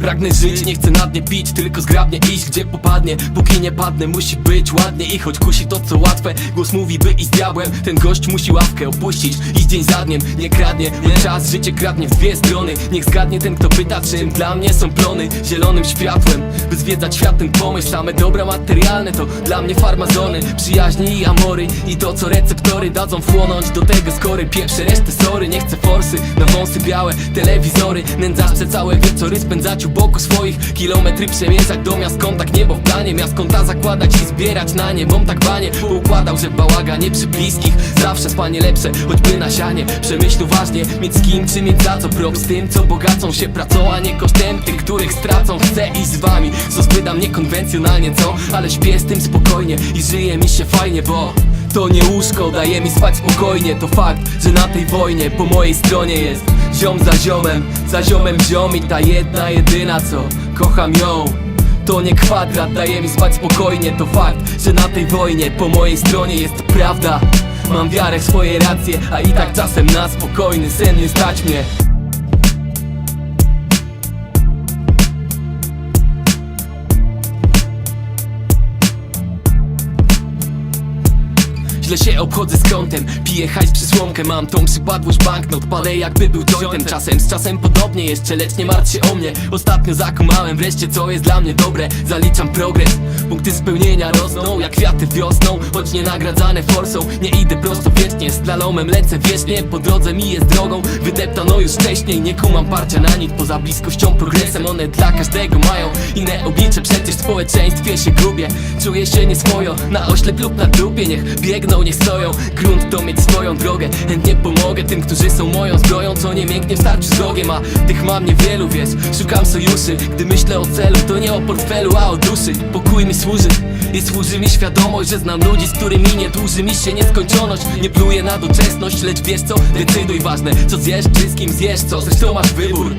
Pragnę żyć, nie chcę na dnie pić Tylko zgrabnie iść, gdzie popadnie. Póki nie padnę, musi być ładnie I choć kusi to co łatwe. Głos mówi by i z diabłem Ten gość musi ławkę opuścić Iść dzień za dniem, nie kradnie czas, życie kradnie w dwie strony. Niech zgadnie ten kto pyta, czym dla mnie są plony. Zielonym światłem, by zwiedzać świat ten pomysł. Same dobra materialne to dla mnie farmazony. Przyjaźnie i amory I to co receptory dadzą wchłonąć Do tego skory. Pierwsze reszty sory, nie chcę forsy Na wąsy białe, telewizory. Nędzacze całe wieczory spędzać u boku swoich Kilometry przemierzać do miast kontakt niebo w planie? Miast konta zakładać i zbierać na nie? Bom tak banie poukładał, że bałaga nie przy bliskich. Zawsze spanie lepsze, choćby na sianie. Przemyśl uważnie, mieć z kim czy mieć za co. Prób z tym co bogacą się pracą A nie kosztem tych, których stracą. Chcę iść z wami, co spytam niekonwencjonalnie co? Ale śpię z tym spokojnie i żyje mi się fajnie, bo to nie łóżko daje mi spać spokojnie To fakt, że na tej wojnie po mojej stronie jest Ziom za ziomem, za ziomem ziom i ta jedna jedyna co kocham ją. To nie kwadrat, daje mi spać spokojnie To fakt, że na tej wojnie po mojej stronie jest prawda. Mam wiarę w swoje racje, a i tak czasem na spokojny sen nie stać mnie Źle się obchodzę z kątem Piję hajs przy słomkę Mam tą przypadłość banknot Palę jakby był jointem. Czasem z czasem podobnie jeszcze Lecz nie martw się o mnie. Ostatnio zakumałem wreszcie co jest dla mnie dobre. Zaliczam progres Punkty spełnienia rosną jak kwiaty wiosną. Choć nie nagradzane forsą Nie idę prosto wiecznie Slalomem lecę wiecznie Po drodze mi jest drogą. Wydeptano już wcześniej Nie kumam parcia na nic Poza bliskością progresem One dla każdego mają Inne oblicze. Przecież w społeczeństwie się gubię Czuję się nieswojo. Na oślep lub na dupie Niech biegną, niech stoją. Grunt to mieć swoją drogę. Chętnie pomogę tym, którzy są moją zbroją. Co nie mięknie wstarczy z rogiem A tych mam niewielu, wiesz Szukam sojuszy. Gdy myślę o celu To nie o portfelu, a o duszy. Pokój mi służy i służy mi świadomość, że znam ludzi, z którymi nie dłuży mi się nieskończoność. Nie pluję na doczesność, lecz wiesz co? Decyduj ważne, co zjesz, czy z kim zjesz, co? Zresztą masz wybór.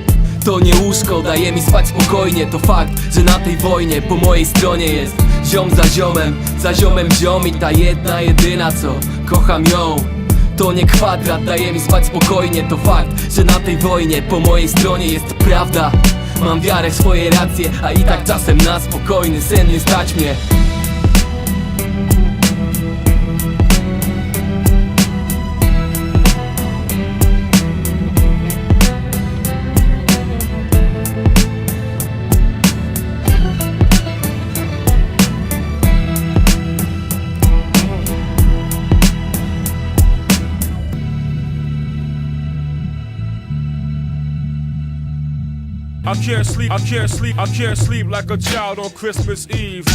To nie łóżko, daje mi spać spokojnie. To fakt, że na tej wojnie po mojej stronie jest Ziom za ziomem, za ziomem ziom I ta jedna, jedyna co kocham ją. To nie kwadrat, daje mi spać spokojnie To fakt, że na tej wojnie po mojej stronie jest prawda. Mam wiarę w swoje racje, a i tak czasem na spokojny sen nie stać mnie I can't sleep, I can't sleep, I can't sleep like a child on Christmas Eve.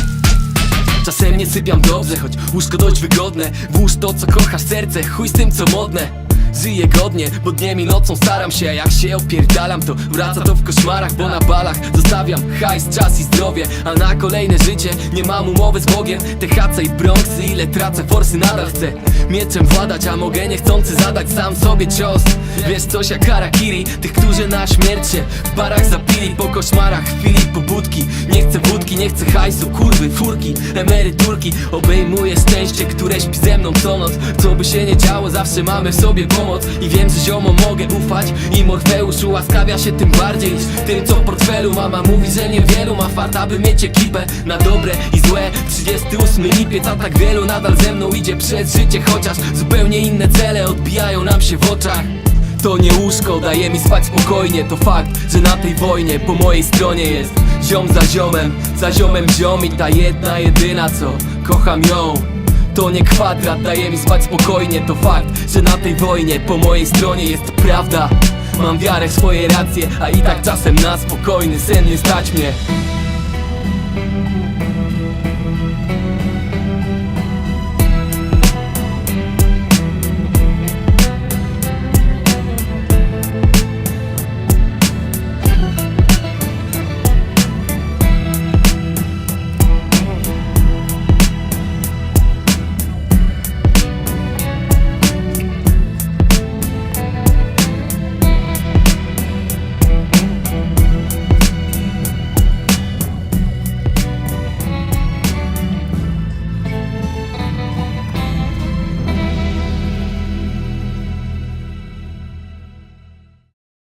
Czasem nie sypiam dobrze, choć łóżko dość wygodne Włóż to co kochasz serce, chuj z tym co modne Żyję godnie, bo dniem i nocą staram się jak się opierdalam to wraca to w koszmarach Bo na balach zostawiam hajs, czas i zdrowie A na kolejne życie nie mam umowy z Bogiem. THC i Bronxy, ile tracę forsy nadal chcę Mieczem władać, a mogę niechcący zadać sam sobie cios. Wiesz coś jak harakiri, tych którzy na śmierć się W barach zapili. Po koszmarach, chwili pobudki Nie chcę wódki, nie chcę hajsu, kurwy, furki Emeryturki, obejmuję szczęście, które śpi ze mną co noc. Co by się nie działo, zawsze mamy w sobie pomoc I wiem, że ziomom mogę ufać. I Morfeusz ułaskawia się tym bardziej. Tym co w portfelu Mama mówi, że niewielu ma fart, aby mieć ekipę Na dobre i złe. 38 lipiec, a tak wielu nadal ze mną idzie przez życie Chociaż zupełnie inne cele odbijają nam się w oczach. To nie łóżko, daje mi spać spokojnie To fakt, że na tej wojnie po mojej stronie jest. Ziom za ziomem, za ziomem ziom I ta jedna, jedyna co kocham ją to nie kwadrat, daje mi spać spokojnie To fakt, że na tej wojnie po mojej stronie jest prawda. Mam wiarę w swoje racje, a i tak czasem na spokojny sen nie stać mnie